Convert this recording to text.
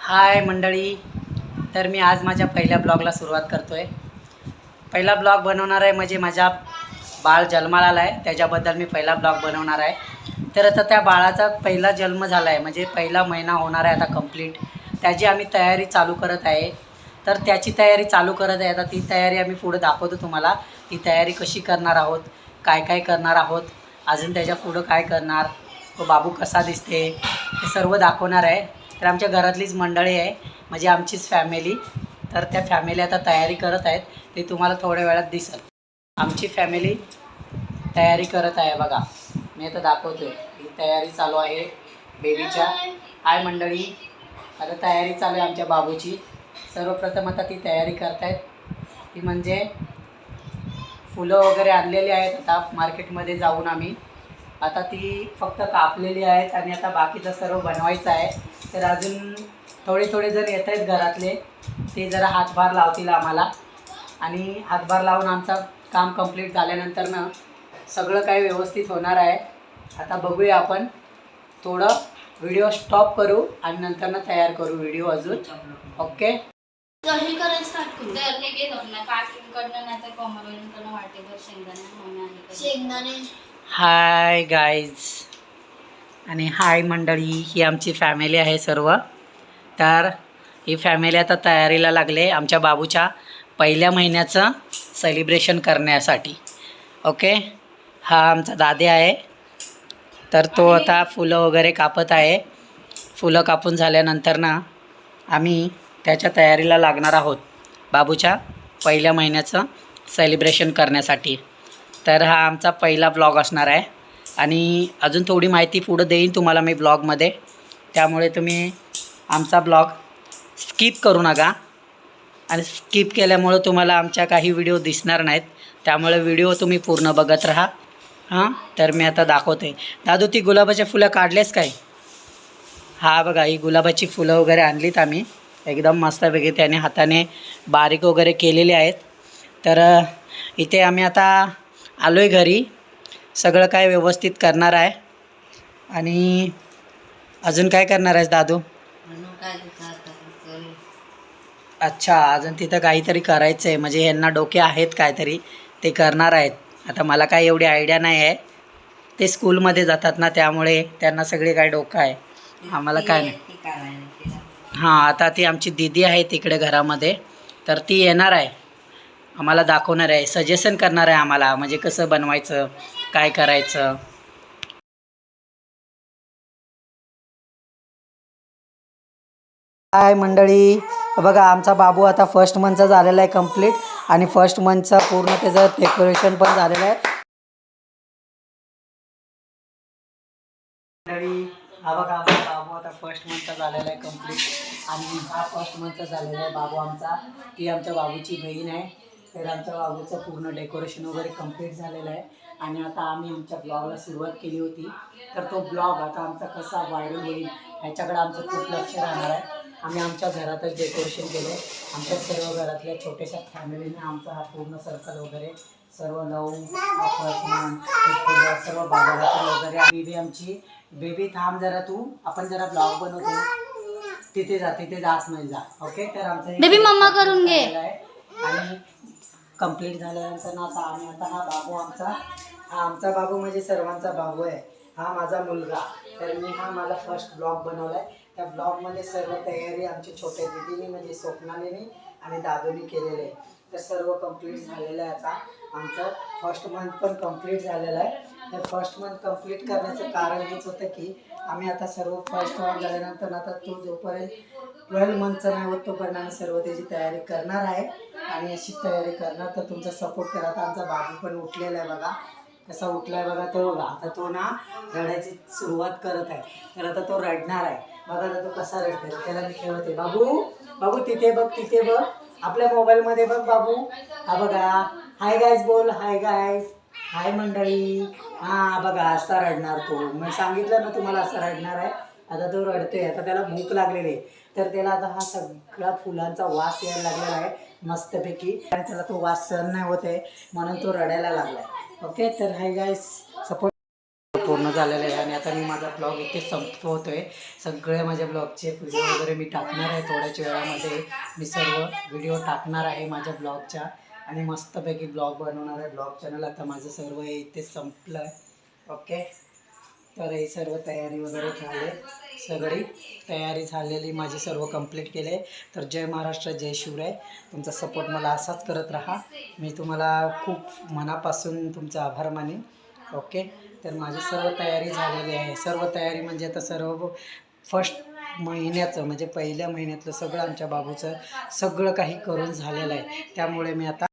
हाय मंडळी. तर मी आज माझ्या पहिल्या ब्लॉगला सुरुवात करतो आहे पहिला ब्लॉग बनवणार आहे म्हणजे माझ्या बाळ जन्माला आला आहे त्याच्याबद्दल मी पहिला ब्लॉग बनवणार आहे. तर आता त्या बाळाचा पहिला जन्म झाला आहे म्हणजे पहिला महिना होणार आहे आता कंप्लीट त्याची आम्ही तयारी चालू करत आहे. तर त्याची तयारी चालू करत आहे. आता ती तयारी आम्ही पुढे दाखवतो तुम्हाला. ती तयारी कशी करणार आहोत? काय काय करणार आहोत? अजून त्याच्या पुढं काय करणार? तो बाबू कसा दिसते? हे सर्व दाखवणार आहे. तर आमच्या घरातलीच मंडळी आहे म्हणजे आमचीच फॅमिली तर त्या फॅमिली आता तयारी करत आहेत. ते तुम्हाला थोड्या वेळात दिसेल. आमची फॅमिली तयारी करत आहे बघा. मी आता दाखवतो ही तयारी चालू आहे बेबीच्या. हाय मंडळी. आता तयारी चालू आहे आमच्या बाबूची. सर्वप्रथम आता ती तयारी करतायत. ती म्हणजे फुलं वगैरे आणलेली आहेत. आता मार्केटमध्ये जाऊन आम्ही. आता ती फक्त कापलेली आहेत आणि आता बाकीचं सर्व बनवायचं आहे. तर अजून थोडे थोडे जण येत आहेत घरातले. ते जरा हातभार लावतील आम्हाला. आणि हातभार लावून आमचं काम कंप्लीट झाल्यानंतर ना सगळं काही व्यवस्थित होणार आहे. आता बघूया आपण. थोडं व्हिडिओ स्टॉप करू आणि नंतर ना तयार करू व्हिडिओ अजून. ओके करायला स्टार्ट करू. तर हे घेत ना काकींकडनं नाही तर कोमलकडनं वाटेभर शेंगदाणे मम्मी आणि कधी. शेंगदाणे. हाय गाईज आणि हाय मंडळी. ही आमची फॅमिली आहे सर्व. तर ही फॅमिली आता तयारीला लागले आमच्या बाबूच्या पहिल्या महिन्याचं सेलिब्रेशन करण्यासाठी. ओके हा आमचा दादे आहे. तर तो आता फुलं वगैरे कापत आहे. फुलं कापून झाल्यानंतर ना आम्ही त्याच्या तयारीला लागणार आहोत बाबूच्या पहिल्या महिन्याचं सेलिब्रेशन करण्यासाठी. तर हा आमचा पहिला ब्लॉग असणार आहे. आणि अजून थोडी माहिती पुढं देईन तुम्हाला मी ब्लॉगमध्ये त्यामुळे तुम्ही आमचा ब्लॉग स्किप करू नका. आणि स्किप केल्यामुळं तुम्हाला आमच्या काही व्हिडिओ दिसणार नाहीत. त्यामुळे व्हिडिओ तुम्ही पूर्ण बघत राहा. हां तर मी आता दाखवते. दादू ती गुलाबाच्या फुलं काढलेस काय? हा बघा ही गुलाबाची फुलं वगैरे आणलीत आम्ही. एकदम मस्तपैकी त्याने हाताने बारीक वगैरे केलेली आहेत. तर इथे आम्ही आता आलो आहे घरी. सगळं काय व्यवस्थित करणार आहे. आणि अजून काय करणार आहेस दादू? अच्छा अजून तिथं काहीतरी करायचं आहे म्हणजे ह्यांना डोके आहेत काहीतरी. ते करणार आहेत. आता मला काय एवढी आयडिया नाही आहे. ते स्कूलमध्ये जातात ना त्यामुळे त्यांना सगळे काय डोकं आहे. आम्हाला काय नाही. हां आता ती आमची दीदी आहे तिकडे घरामध्ये. तर ती येणार आहे. आम्हाला दाखवणार आहे सजेशन करणार आहे आम्हाला म्हणजे कसं बनवायचं काय करायचं. हाय मंडळी बघा आमचा बाबू आता फर्स्ट मंथचा झालेला आहे कंप्लीट आणि फर्स्ट मंथचा पूर्ण त्याचं डेकोरेशन पण झालेलं आहे. मंडळी हा बघा आमचा बाबू आता फर्स्ट मंथचा झालेला आहे कंप्लीट आणि हा फर्स्ट मंथचा झालेला आहे बाबू आमचा. ती आमच्या बाबूची बहीण आहे. तर आमच्या बाबूचं पूर्ण डेकोरेशन वगैरे कंप्लीट झालेलं आहे. आणि आता आम्ही आमच्या ब्लॉगला सुरुवात केली होती. तर तो ब्लॉग आता आमचा कसा व्हायरल होईल ह्याच्याकडे आमचं खूप लक्ष राहणार आहे. आम्ही आमच्या घरातच डेकोरेशन केलं आहे आमच्या सर्व घरातल्या छोट्याशा फॅमिलीने आमचा हा पूर्ण सर्कल वगैरे सर्व फुलं, सर्व बाजारातून वगैरे बेबी आमची बेबी थांब जरा तू. आपण जरा ब्लॉग बनवतो. तिथे जा तिथे जा आतमध्ये जा. ओके तर आमचं Baby, मम्मा करून घे. आणि कंप्लीट झाल्यानंतर ना आता आम्ही आता हा बाबू आमचा हा आमचा बाबू म्हणजे सर्वांचा बाबू आहे. हा माझा मुलगा. तर मी हा माझा फर्स्ट ब्लॉग बनवला आहे त्या ब्लॉगमध्ये सर्व तयारी आमच्या छोट्या दिदीने म्हणजे स्वप्नालीने आणि दादूनी केलेले आहे. तर सर्व कंप्लीट झालेलं आहे आता. आमचं फर्स्ट मंथ पण कंप्लीट झालेलं आहे. तर फर्स्ट मंथ कंप्लीट करण्याचं कारण हेच होतं की आम्ही आता सर्व फर्स्ट मंथ झाल्यानंतर आता तो जोपर्यंत ट्वेल्व मंथचा नाही होत तोपर्यंत आम्ही सर्व त्याची तयारी करणार आहे. आणि अशी तयारी करणार तर तुमचा सपोर्ट करा. तर आमचा बाबू पण उठलेला आहे बघा. कसा उठलाय बघा तो. बघा आता तो ना रडायची सुरुवात करत आहे. तर आता तो रडणार आहे. बघा आता तो कसा रडतोय. त्याला मी खेळते बाबू बाबू तिथे बघ तिथे बघ. आपल्या मोबाईलमध्ये बघ बाबू. हा बघा. हाय गायज बोल. हाय गायज हाय मंडळी. हां बघा असा रडणार तो. मी सांगितलं ना तुम्हाला असा रडणार आहे. आता तो रडतोय आता त्याला भूक लागलेली आहे. तर त्याला आता हा सगळा फुलांचा वास यायला लागलेला आहे मस्तपैकी. आणि त्याला तो वास सहन नाही होत आहे म्हणून तो रडायला लागलाय. ओके तर हाय गायस सपोर्ट पूर्ण झालेलं आहे. आणि आता मी माझा ब्लॉग इथे संपवतोय. सगळे माझ्या ब्लॉगचे व्हिडिओ वगैरे मी टाकणार आहे थोड्याच वेळामध्ये. मी सर्व व्हिडिओ टाकणार आहे माझ्या ब्लॉगच्या आणि मस्तपैकी ब्लॉग बनवणार आहे. ब्लॉग चॅनल आता माझं सर्व हे इथे संपलं आहे ओके तर ही सर्व तयारी वगैरे झाली. सगळी तयारी झालेली माझी सर्व कंप्लीट केले. आहे तर जय महाराष्ट्र जय शिवराय. तुमचा सपोर्ट मला असाच करत राहा. मी तुम्हाला खूप मनापासून तुमचा आभार मानेन. ओके तर माझी सर्व तयारी झालेली आहे. सर्व तयारी म्हणजे आता सर्व फर्स्ट महिन्याचं म्हणजे पहिल्या महिन्यातलं सगळं आमच्या बाबूचं सगळं काही करून झालेलं आहे. त्यामुळे मी आता